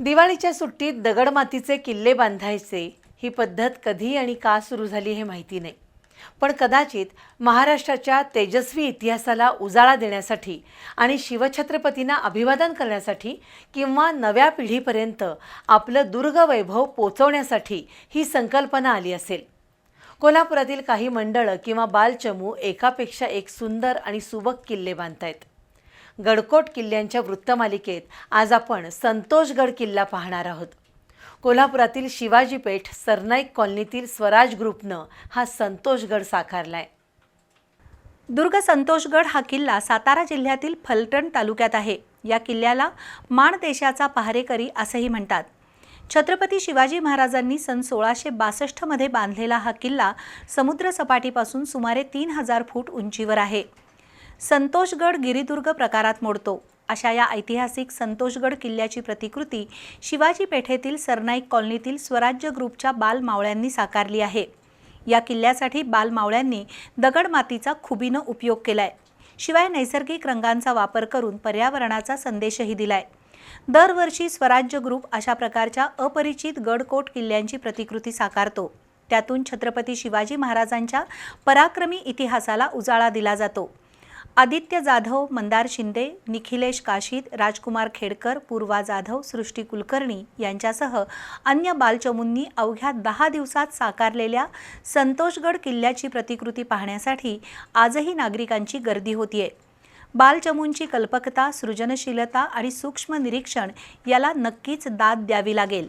दिवाळीच्या सुट्टीत दगडमातीचे किल्ले बांधायचे. ही पद्धत कधी आणि का सुरू झाली हे माहिती नाही. पण कदाचित महाराष्ट्राच्या तेजस्वी इतिहासाला उजाळा देण्यासाठी आणि शिवछत्रपतींना अभिवादन करण्यासाठी किंवा नव्या पिढीपर्यंत आपलं दुर्ग वैभव पोचवण्यासाठी ही संकल्पना आली असेल. कोल्हापुरातील काही मंडळं किंवा बालचमू एकापेक्षा एक सुंदर आणि सुबक किल्ले बांधतायत. गडकोट किल्ल्यांच्या वृत्तमालिकेत आज आपण संतोषगड किल्ला पाहणार आहोत. कोल्हापुरातील शिवाजी पेठ सरनाईक कॉलनीतील स्वराज ग्रुपनं हा संतोषगड साकारलाय. दुर्ग संतोषगड हा किल्ला सातारा जिल्ह्यातील फलटण तालुक्यात आहे. या किल्ल्याला माण देशाचा पहारेकरी असंही म्हणतात. छत्रपती शिवाजी महाराजांनी सन सोळाशे बासष्टमध्ये बांधलेला हा किल्ला समुद्रसपाटीपासून सुमारे तीन हजार फूट उंचीवर आहे. संतोषगड गिरिदुर्ग प्रकारात मोडतो. अशा या ऐतिहासिक संतोषगड किल्ल्याची प्रतिकृती शिवाजी पेठेतील सरनाईक कॉलनीतील स्वराज्य ग्रुपच्या बालमावळ्यांनी साकारली आहे. या किल्ल्यासाठी बालमावळ्यांनी दगडमातीचा खुबीनं उपयोग केलाय. शिवाय नैसर्गिक रंगांचा वापर करून पर्यावरणाचा संदेशही दिलाय. दरवर्षी स्वराज्य ग्रुप अशा प्रकारच्या अपरिचित गडकोट किल्ल्यांची प्रतिकृती साकारतो. त्यातून छत्रपती शिवाजी महाराजांच्या पराक्रमी इतिहासाला उजाळा दिला जातो. आदित्य जाधव मंदार शिंदे निखिलेश काशीद राजकुमार खेडकर पूर्वा जाधव सृष्टी कुलकर्णी यांच्यासह अन्य बालचमूंनी अवघ्या दहा दिवसात साकारलेल्या संतोषगड किल्ल्याची प्रतिकृती पाहण्यासाठी आजही नागरिकांची गर्दी होतीये. बालचमूंची कल्पकता सृजनशीलता आणि सूक्ष्म निरीक्षण याला नक्कीच दाद द्यावी लागेल.